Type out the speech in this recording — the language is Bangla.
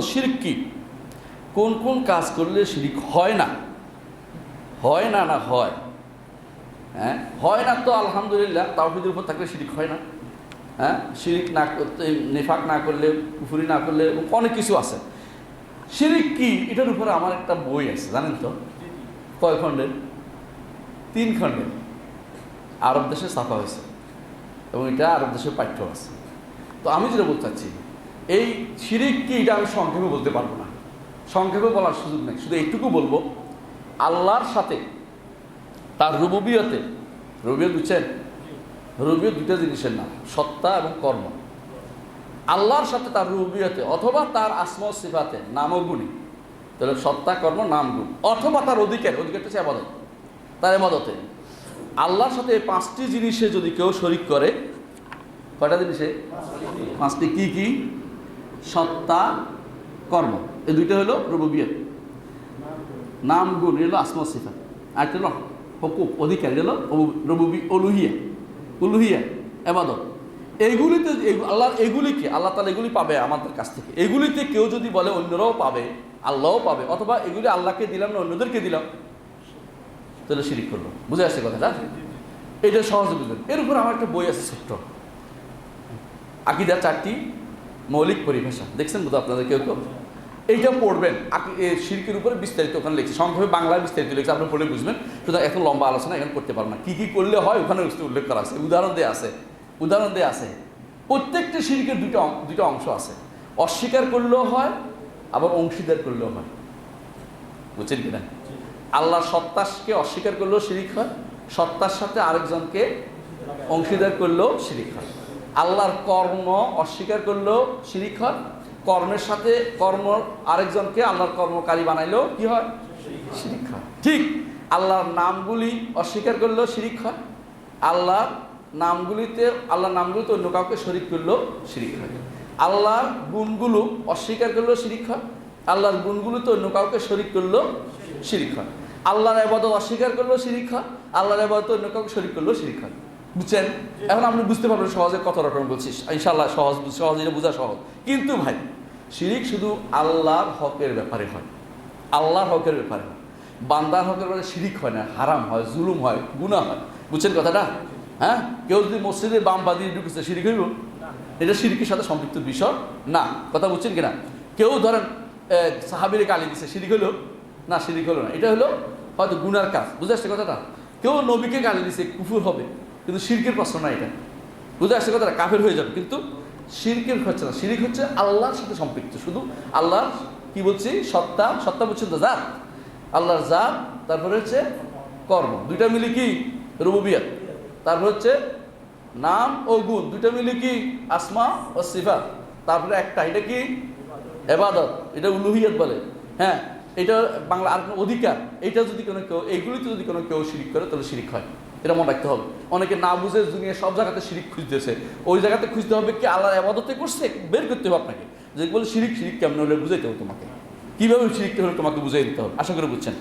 শিরিক কি? কোন কোন কাজ করলে শিরিক হয় না? হয় না না হয়? হ্যাঁ? হয় না তো আলহামদুলিল্লাহ, তাওহিদের উপর থাকলে শিরিক হয় না। হ্যাঁ? শিরিক না করতে, নেফাক না করলে, কুফুরি না করলে, অনেক কিছু আছে। শিরিক কি? এটার উপরে আমার একটা বই আছে, জানেন তো? কয় খণ্ডের? তিন খণ্ডের। আরব দেশে ছাপা হয়েছে। এবং এটা আরব দেশের পাঠ্য আছে। তো আমি যেটা বলতে চাচ্ছি এই শিরিক কি, এটা আমি সংক্ষেপে বলতে পারব না। সংক্ষেপে বলার সুযোগ নেই, শুধু এইটুকু বলব, আল্লাহর সাথে তার রুবুবিয়তে রুবিয়ত বুঝছেন? রুবিয়ত দুটো জিনিসের নাম, সত্তা এবং কর্ম। আল্লাহর সাথে তার রুবিয়তে অথবা তার আসমা সিফাতে নাম ও তাহলে সত্তা, কর্ম, নাম, গুণ, অথবা তার অধিকার, অধিকারটা হচ্ছে আবাদত। তার এমাদতে আল্লাহর সাথে এই পাঁচটি জিনিসে যদি কেউ শরিক করে, কয়টা জিনিসে? পাঁচটি কি কি? সত্তা কর্ম। এই দুইটা হলো রুবুবিয়ত। নাম গুণ এগুলো আসমা সিফা আর একটা হলো হকুক অধিকার এগুলো রবুবি অলুহিয়া উলুহিয়া এবাদত। এইগুলিতে এই- আল্লাহর এগুলিকে আল্লাহ তালা এগুলি পাবে আমাদের কাছ থেকে। এগুলিতে কেউ যদি বলে অন্যরাও পাবে আল্লাহও পাবে অথবা এগুলি আল্লাহকে দিলাম না অন্যদেরকে দিলাম তাহলে শিরিক করল বুঝে আসছে কথাটা? এটা সহজে বুঝবেন। এর উপর আমার একটা বই আছে ছোট্ট। আকিদার চারটি। মৌলিক পরিভাষা। দেখছেন বোধ আপনাদের কেউ কেউ? এইটা পড়বেন। এ শিরকের উপরে বিস্তারিত ওখানে লিখছে। সংক্ষেপে বাংলায় বিস্তারিত লিখছে। আপনি পড়লে বুঝবেন। সুতরাং এত লম্বা আলোচনা এখানে করতে পারব না। কী কী করলে হয় ওখানে উল্লেখ করা আছে। উদাহরণ দেওয়া আছে। উদাহরণ দেওয়া আছে। প্রত্যেকটা শিল্পের দুটো দুটো অংশ আছে। অস্বীকার করলেও হয়, আবার অংশীদার করলেও হয়। বুঝছেন কিনা? আল্লাহ সত্তাকে অস্বীকার করলেও শিরিক হয়। সত্তার সাথে আরেকজনকে অংশীদার করলেও শিরিক হয়। আল্লাহর কর্ম অস্বীকার করলেও শিরিক হয়। কর্মের সাথে কর্ম আরেকজনকে আল্লাহর কর্মকারী বানাইলেও কি হয়? শিরিক হয়। ঠিক, আল্লাহর নামগুলি অস্বীকার করলেও শিরিক হয়। আল্লাহর নামগুলিতে আল্লাহর নামগুলিতে অন্য কাউকে শরিক করলেও শিরিক হয়। আল্লাহর গুণগুলো অস্বীকার করলেও শিরিক হয়। আল্লাহর গুণগুলোতে অন্য কাউকে শরিক করলেও শিরিক হয়। আল্লাহর আবাদত অস্বীকার করলেও শিরিক হয়। আল্লাহর আবাদত অন্য কাউকে শরিক করলেও শিরিক হয়। বুঝছেন? এখন আপনি বুঝতে পারবেন সহজে কত রকম বলছিস। ইনশাল্লাহ সহজ সহজ এটা বোঝা সহজ। কিন্তু ভাই, শিরিক শুধু আল্লাহর হকের ব্যাপারে হয়। আল্লাহর হকের ব্যাপারে হয়। বান্দার হকের ব্যাপারে শিরিক হয় না, হারাম হয়, জুলুম হয়, গুনাহ হয়। বুঝছেন কথাটা? হ্যাঁ? কেউ যদি মসজিদে বাম বাদি ঢুকেছে, শিরিক হইব? এটা শিরিকের সাথে সম্পৃক্ত বিষয় না। কথা বুঝছেন কিনা? কেউ ধরেন সাহাবিরে গালি দিছে, শিরিক হলো না, শিরিক হলো না। এটা হলো হয়তো গুনার কাজ। বুঝে আসছে কথাটা? কেউ নবীকে গালি দিছে, কুফুর হবে। কিন্তু শিরকের প্রশ্ন না এটা। বুঝে আসছে কথাটা? কাফের হয়ে যাবে। কিন্তু শিরকের হচ্ছে না। শিরিক হচ্ছে আল্লাহর সাথে সম্পৃক্ত। শুধু আল্লাহর কি বলছি? সত্তা। সত্তা বলছেন তো জাত। আল্লাহর জাত, তারপরে হচ্ছে কর্ম। দুইটা মিলে কি? রুবুবিয়াত। তারপর হচ্ছে নাম ও গুণ। দুইটা মিলে কি? আসমা ও সিফাত। তারপরে একটা। এটা কি? এবাদত। এটা উলুহিয়ত বলে। হ্যাঁ এটা বাংলা আর অধিকার। এটা যদি কোনো কেউ এইগুলিতে যদি কোনো কেউ শিরিক করে, তাহলে শিরিক হয়। এটা মনে রাখতে হবে। অনেকে না বুঝে দুনিয়া সব জায়গাতে শিরিক খুঁজতেছে। ওই জায়গাতে খুঁজতে হবে কি আল্লাহ আবাদতে করছে, বের করতে হবে আপনাকে। যে বলে শিরিক শিরিক কেমন হলে বুঝাইতে হবে তোমাকে। কীভাবে শিরিকটা হলে তোমাকে বুঝাই দিতে হবে? আশা করে বুঝছেন।